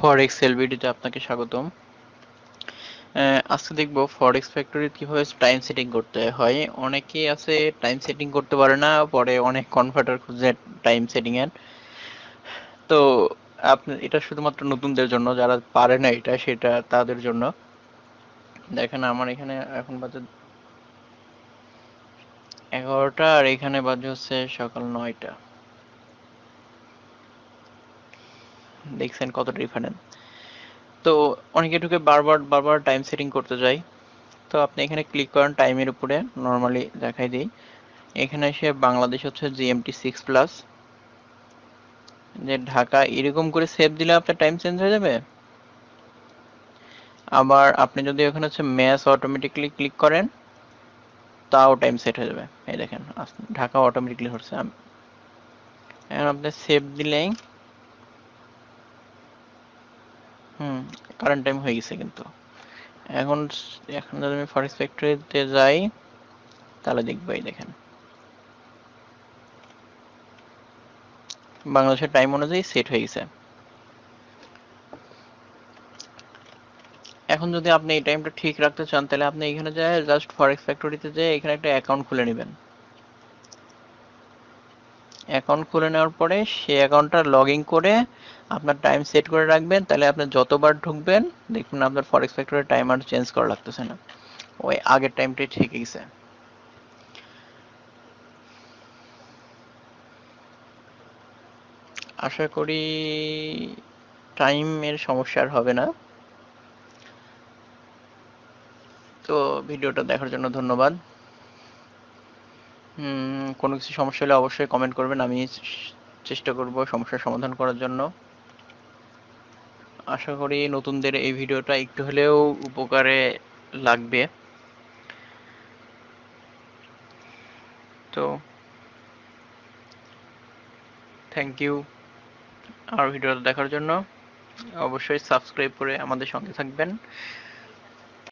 ফরেক্স এলবিডিতে আপনাকে স্বাগতম। আজকে দেখব কীভাবে টাইম সেটিং করতে হয়। অনেকেই আছে টাইম সেটিং করতে পারে না, পরে অনেক কনভার্টার খুঁজে টাইম সেটিং এর। তো আপনি, এটা শুধুমাত্র নতুনদের জন্য, যারা পারে না এটা, সেটা তাদের জন্য। দেখেন আমার এখানে এখন বাজে এগারোটা, আর এখানে বাজে হচ্ছে সকাল নয়টা। দেখছেন কত ডিফারেন্স তো অনেকে ঢুকে বারবার বারবার টাইম সেটিং করতে যায় তো আপনি এখানে ক্লিক করেন টাইমের উপরে নর্মালি দেখাই দিই। এখানে এসে বাংলাদেশ হচ্ছে জিএমটি সিক্স প্লাস যে ঢাকা, এরকম করে সেভ দিলে আপনার টাইম চেঞ্জ হয়ে যাবে। আবার আপনি যদি ওখানে হচ্ছে ম্যাচ অটোমেটিকলি ক্লিক করেন, তাও টাইম সেট হয়ে যাবে। এই দেখেন ঢাকা অটোমেটিকলি হচ্ছে। আম- এখন আপনি সেভ দিলেই হুম কারেন্ট টাইম হয়ে গেছে কিন্তু। এখন এখন যদি আমি ফরেক্স ফ্যাক্টরিতে যাই, তাহলে দেখব এই দেখেন। বাংলাদেশের টাইম অনুযায়ী সেট হয়ে গেছে। এখন যদি আপনি এই টাইমটা ঠিক রাখতে চান, তাহলে আপনি এখানে যায় জাস্ট ফরেক্স ফ্যাক্টরিতে যেয়ে এখানে একটা অ্যাকাউন্ট খুলে নেবেন। অ্যাকাউন্ট খুলে নেওয়ার পরে সেই অ্যাকাউন্টটা লগ ইন করে আপনার টাইম সেট করে রাখবেন। তাহলে আপনি যতবার ঢুকবেন দেখবেন আপনার ফরেক্স ফ্যাক্টরের টাইম আর চেঞ্জ করা লাগতেছে না। ওই আগের টাইমটাই ঠিক গেছে। আশা করি টাইমের সমস্যা আর হবে না। তো ভিডিওটা দেখার জন্য ধন্যবাদ। কোনো কিছু সমস্যা হলে অবশ্যই কমেন্ট করবেন। আমি চেষ্টা করব সমস্যার সমাধান করার জন্য। আশা করি নতুনদের এই ভিডিওটা একটু হলেও উপকারে লাগবে। তো থ্যাংক ইউ আর ভিডিওটা দেখার জন্য অবশ্যই সাবস্ক্রাইব করে আমাদের সঙ্গে থাকবেন।